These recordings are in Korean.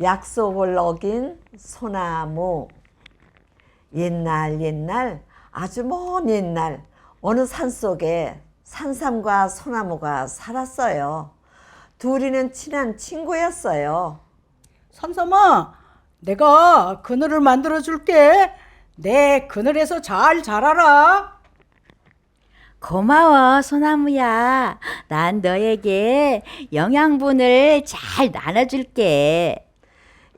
약속을 어긴 소나무. 옛날 옛날 아주 먼 옛날 어느 산 속에 산삼과 소나무가 살았어요. 둘이는 친한 친구였어요. 산삼아, 내가 그늘을 만들어 줄게. 내 그늘에서 잘 자라라. 고마워, 소나무야. 난 너에게 영양분을 잘 나눠줄게.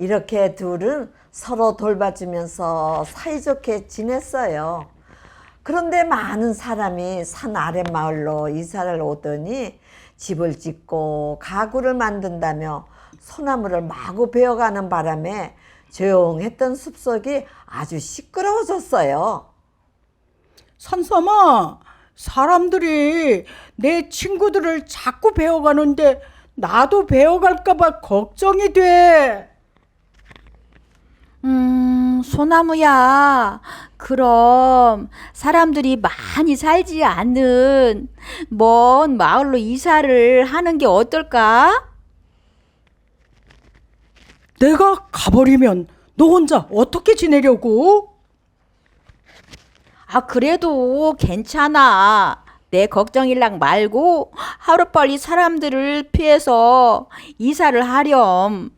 이렇게 둘은 서로 돌봐주면서 사이좋게 지냈어요. 그런데 많은 사람이 산 아랫마을로 이사를 오더니 집을 짓고 가구를 만든다며 소나무를 마구 베어가는 바람에 조용했던 숲속이 아주 시끄러워졌어요. 산삼아, 사람들이 내 친구들을 자꾸 배워가는데 나도 배워갈까봐 걱정이 돼. 음, 소나무야. 그럼 사람들이 많이 살지 않는 먼 마을로 이사를 하는 게 어떨까? 내가 가버리면 너 혼자 어떻게 지내려고? 아, 그래도 괜찮아. 내 걱정일랑 말고 하루빨리 사람들을 피해서 이사를 하렴.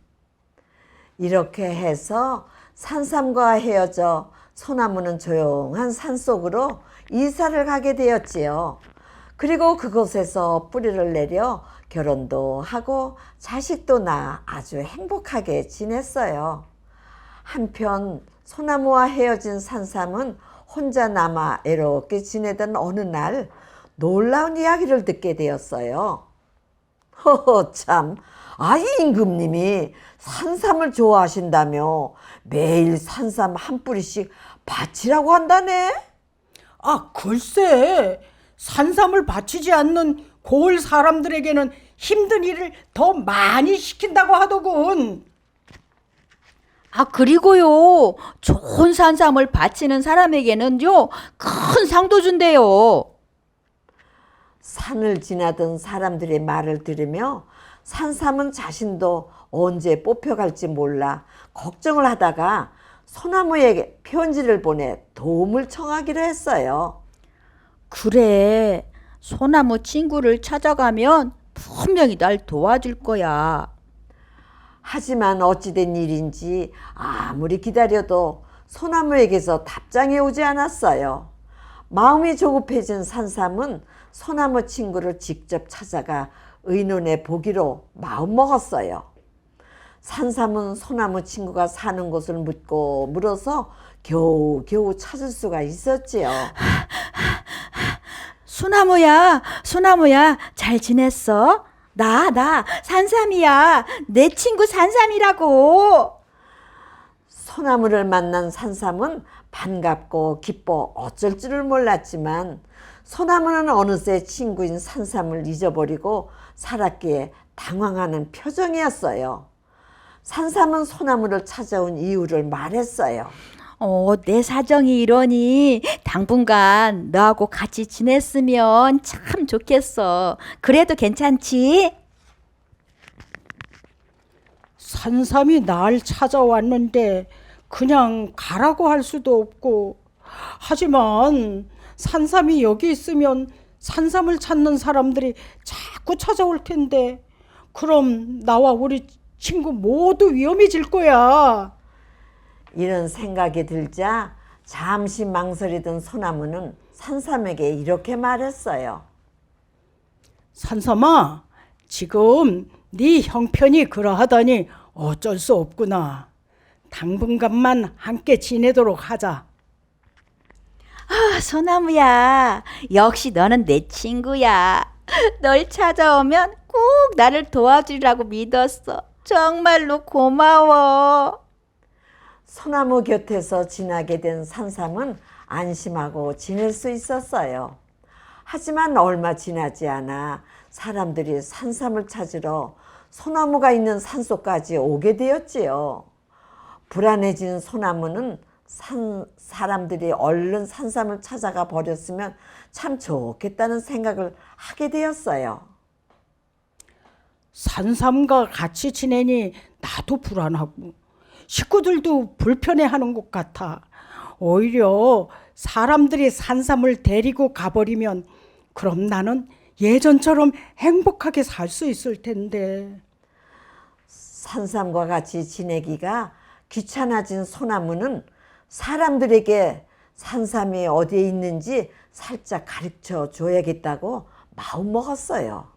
이렇게 해서 산삼과 헤어져 소나무는 조용한 산속으로 이사를 가게 되었지요. 그리고 그곳에서 뿌리를 내려 결혼도 하고 자식도 낳아 아주 행복하게 지냈어요. 한편 소나무와 헤어진 산삼은 혼자 남아 애롭게 지내던 어느 날 놀라운 이야기를 듣게 되었어요. 허허 참. 아 임금님이 산삼을 좋아하신다며 매일 산삼 한 뿌리씩 바치라고 한다네. 아, 글쎄. 산삼을 바치지 않는 고을 사람들에게는 힘든 일을 더 많이 시킨다고 하더군. 아, 그리고요, 좋은 산삼을 바치는 사람에게는요, 큰 상도 준대요. 산을 지나던 사람들의 말을 들으며 산삼은 자신도 언제 뽑혀갈지 몰라 걱정을 하다가 소나무에게 편지를 보내 도움을 청하기로 했어요. 그래, 소나무 친구를 찾아가면 분명히 날 도와줄 거야. 하지만 어찌된 일인지 아무리 기다려도 소나무에게서 답장이 오지 않았어요. 마음이 조급해진 산삼은 소나무 친구를 직접 찾아가 의논해 보기로 마음먹었어요. 산삼은 소나무 친구가 사는 곳을 묻고 물어서 겨우겨우 찾을 수가 있었지요. 소나무야, 소나무야, 잘 지냈어? 나, 나, 산삼이야. 내 친구 산삼이라고. 소나무를 만난 산삼은 반갑고 기뻐 어쩔 줄을 몰랐지만 소나무는 어느새 친구인 산삼을 잊어버리고 살았기에 당황하는 표정이었어요. 산삼은 소나무를 찾아온 이유를 말했어요. 어, 내 사정이 이러니 당분간 너하고 같이 지냈으면 참 좋겠어. 그래도 괜찮지? 산삼이 날 찾아왔는데 그냥 가라고 할 수도 없고 하지만 산삼이 여기 있으면 산삼을 찾는 사람들이 자꾸 찾아올 텐데 그럼 나와 우리 친구 모두 위험해질 거야. 이런 생각이 들자 잠시 망설이던 소나무는 산삼에게 이렇게 말했어요. 산삼아, 지금 네 형편이 그러하다니 어쩔 수 없구나. 당분간만 함께 지내도록 하자. 아, 소나무야. 역시 너는 내 친구야. 널 찾아오면 꼭 나를 도와주리라고 믿었어. 정말로 고마워. 소나무 곁에서 지나게 된 산삼은 안심하고 지낼 수 있었어요. 하지만 얼마 지나지 않아 사람들이 산삼을 찾으러 소나무가 있는 산속까지 오게 되었지요. 불안해진 소나무는 산, 사람들이 얼른 산삼을 찾아가 버렸으면 참 좋겠다는 생각을 하게 되었어요. 산삼과 같이 지내니 나도 불안하고 식구들도 불편해하는 것 같아. 오히려 사람들이 산삼을 데리고 가버리면 그럼 나는 예전처럼 행복하게 살 수 있을 텐데. 산삼과 같이 지내기가 귀찮아진 소나무는 사람들에게 산삼이 어디에 있는지 살짝 가르쳐 줘야겠다고 마음먹었어요.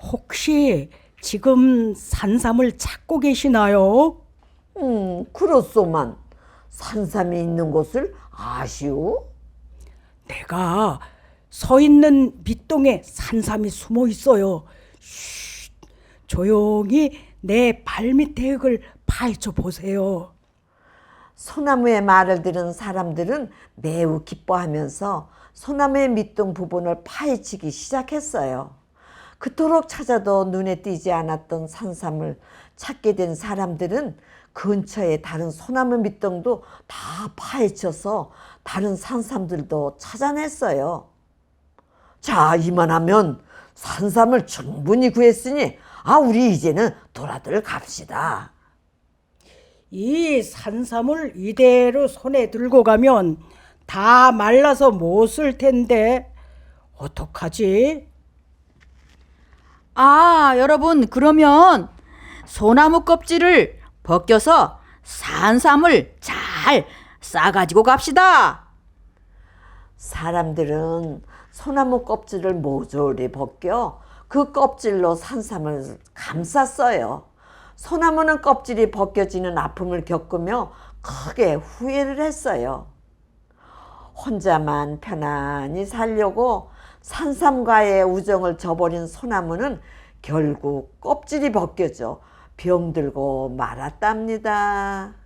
혹시 지금 산삼을 찾고 계시나요? 음, 그렇소만 산삼이 있는 곳을 아시오? 내가 서 있는 밑동에 산삼이 숨어 있어요. 쉿, 조용히 내 발밑의 흙을 파헤쳐 보세요. 소나무의 말을 들은 사람들은 매우 기뻐하면서 소나무의 밑동 부분을 파헤치기 시작했어요. 그토록 찾아도 눈에 띄지 않았던 산삼을 찾게 된 사람들은 근처의 다른 소나무 밑동도 다 파헤쳐서 다른 산삼들도 찾아냈어요. 자, 이만하면 산삼을 충분히 구했으니 아, 우리 이제는 돌아들 갑시다. 이 산삼을 이대로 손에 들고 가면 다 말라서 못 쓸 텐데 어떡하지? 아, 여러분, 그러면 소나무 껍질을 벗겨서 산삼을 잘 싸가지고 갑시다. 사람들은 소나무 껍질을 모조리 벗겨 그 껍질로 산삼을 감쌌어요. 소나무는 껍질이 벗겨지는 아픔을 겪으며 크게 후회를 했어요. 혼자만 편안히 살려고 산삼과의 우정을 저버린 소나무는 결국 껍질이 벗겨져 병들고 말았답니다.